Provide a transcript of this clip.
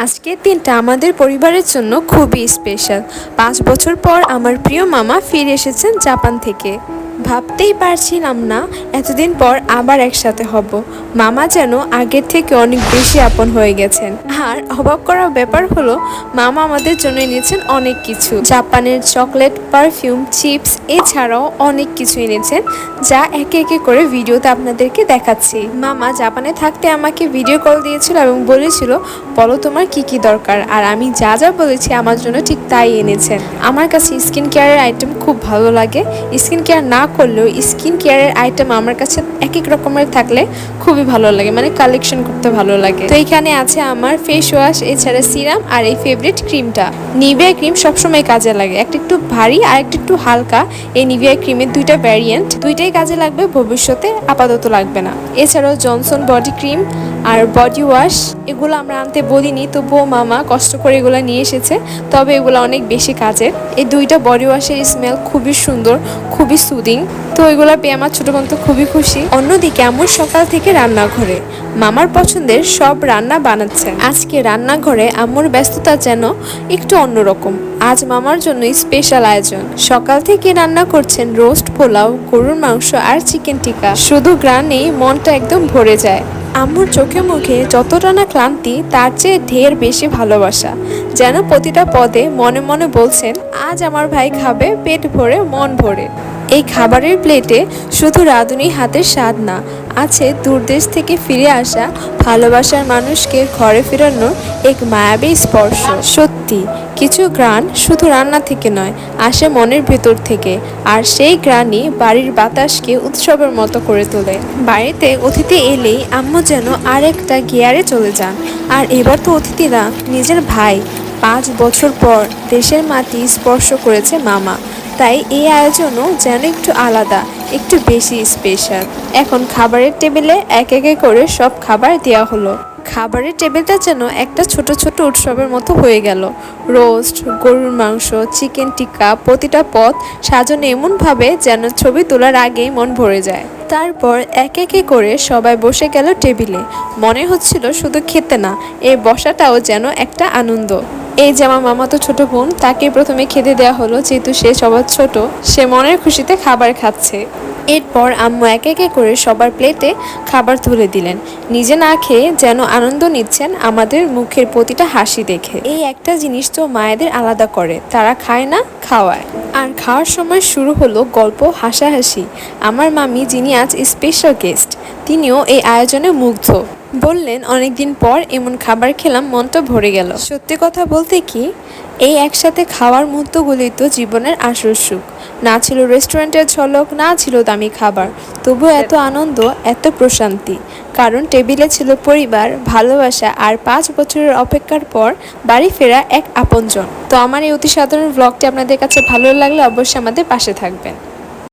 আজকের দিনটা আমাদের পরিবারের জন্য খুবই স্পেশাল পাঁচ বছর পর আমার প্রিয় মামা ফিরে এসেছেন জাপান থেকে। ভাবতেই পারছিলাম না এতদিন পর আবার একসাথে হব। মামা যেন আগের থেকে অনেক বেশি আপন হয়ে গেছেন। আর অবাক করার ব্যাপার হলো, মামা আমাদের জন্য এনেছেন অনেক কিছু। জাপানের চকলেট, পারফিউম, চিপস, এছাড়াও অনেক কিছু এনেছেন যা একে একে করে ভিডিওতে আপনাদেরকে দেখাচ্ছি। মামা জাপানে থাকতে আমাকে ভিডিও কল দিয়েছিল এবং বলেছিল, বলো তোমার কি কি দরকার? আর আমি যা যা বলেছি আমার জন্য ঠিক তাই এনেছেন। আমার কাছে স্কিন কেয়ারের আইটেম খুব ভালো লাগে। স্কিন কেয়ার না করলেও স্কিন কেয়ারের আইটেম আমার কাছে এক এক রকমের থাকলে খুবই ভালো লাগে মানে কালেকশন করতে ভালো লাগে। তো এখানে আছে আমার ফেস ওয়াশ এছাড়া সিরাম আর এই ফেভারিট ক্রিমটা নিভিয়া ক্রিম সবসময় কাজে লাগে, একটা একটু ভারী আর একটা একটু হালকা। এই নিভিয়া ক্রিমের দুইটা ভ্যারিয়েন্ট দুইটাই কাজে লাগবে, ভবিষ্যতে আপাতত লাগবে না। এছাড়াও জনসন বডি ক্রিম আর বডি ওয়াশ এগুলো আমরা আনতে বলিনি, তবুও মামা কষ্ট করে এগুলো নিয়ে এসেছে, তবে এগুলো অনেক বেশি কাজের। এই দুইটা বডি ওয়াশের স্মেল খুবই সুন্দর, খুবই সুদিং তো এগুলো পেয়ে আমার ছোটো বোন তো খুবই খুশি। অন্যদিকে আমার সকাল থেকে রান্নাঘরে। মামার পছন্দের সব রান্না বানাচ্ছেন আজকে রান্নাঘরে আম্মুর ব্যস্ততা যেন একটু অন্যরকম। আজ মামার জন্য স্পেশাল আয়োজন। সকাল থেকে রান্না করছেন রোস্ট পোলাও, গরুর মাংস আর চিকেন টিকা শুধু গ্রানেই মনটা একদম ভরে যায়। আম্মুর চোখে মুখে যতটা না ক্লান্তি, তার চেয়ে ঢের বেশি ভালোবাসা। যেন প্রতিটা পদে মনে মনে বলছেন, আজ আমার ভাই খাবে, পেট ভরে, মন ভরে। এই খাবারের প্লেটে শুধু রাঁধুনি হাতের স্বাদ না, আছে দূরদেশ থেকে ফিরে আসা ভালোবাসার মানুষকে ঘরে ফেরানোর এক মায়াবী স্পর্শ। সত্যি, কিছু গ্রান শুধু রান্না থেকে নয়, আসে মনের ভেতর থেকে, আর সেই গ্রানই বাড়ির বাতাসকে উৎসবের মতো করে তোলে। বাড়িতে অতিথি এলেই আম্মু যেন আর একটা গিয়ারে চলে যান। আর এবার তো অতিথিরা, নিজের ভাই, পাঁচ বছর পর দেশের মাটি স্পর্শ করেছে মামা। তাই এই আয়োজনও যেন একটু আলাদা, একটু বেশি স্পেশাল এখন খাবারের টেবিলে এক একে করে সব খাবার দেওয়া হলো। খাবারের টেবিলটা যেন একটা ছোট ছোট উৎসবের মতো হয়ে গেল। রোস্ট, গরুর মাংস, চিকেন টিক্কা, প্রতিটা পদ সাজানো এমনভাবে যেন ছবি তোলার আগেই মন ভরে যায়। তারপর এক একে করে সবাই বসে গেল টেবিলে। মনে হচ্ছিল শুধু খেতে না, এই বসাটাও যেন একটা আনন্দ। এই যে আমার মামা তো ছোট বোন, তাকে প্রথমে খেতে দেওয়া হলো, যেহেতু সে সবার ছোট, সে মনের খুশিতে খাবার খাচ্ছে। এরপর আম্মু এক একে করে সবার প্লেটে খাবার তুলে দিলেন। নিজে না খেয়ে যেন আনন্দ নিচ্ছেন আমাদের মুখের প্রতিটা হাসি দেখে। এই একটা জিনিস তো মায়েদের আলাদা করে, তারা খায় না, খাওয়ায়। আর খাওয়ার সময় শুরু হলো গল্প হাসাহাসি। আমার মামি যিনি আজ স্পেশাল গেস্ট তিনিও এই আয়োজনে মুগ্ধ। বললেন, অনেকদিন পর এমন খাবার খেলাম মনটা ভরে গেল। সত্যি কথা বলতে কি, এই একসাথে খাওয়ার মুহূর্তগুলি তো জীবনের আসল সুখ। না ছিল রেস্টুরেন্টের ঝলক, না ছিল দামি খাবার। তবু এত আনন্দ, এত প্রশান্তি। কারণ টেবিলে ছিল পরিবার, ভালোবাসা আর পাঁচ বছরের অপেক্ষার পর বাড়ি ফেরা এক আপনজন। তো আমার এই অতি সাধারণ ব্লগটি আপনাদের কাছে ভালো লাগলে অবশ্যই আমাদের পাশে থাকবেন।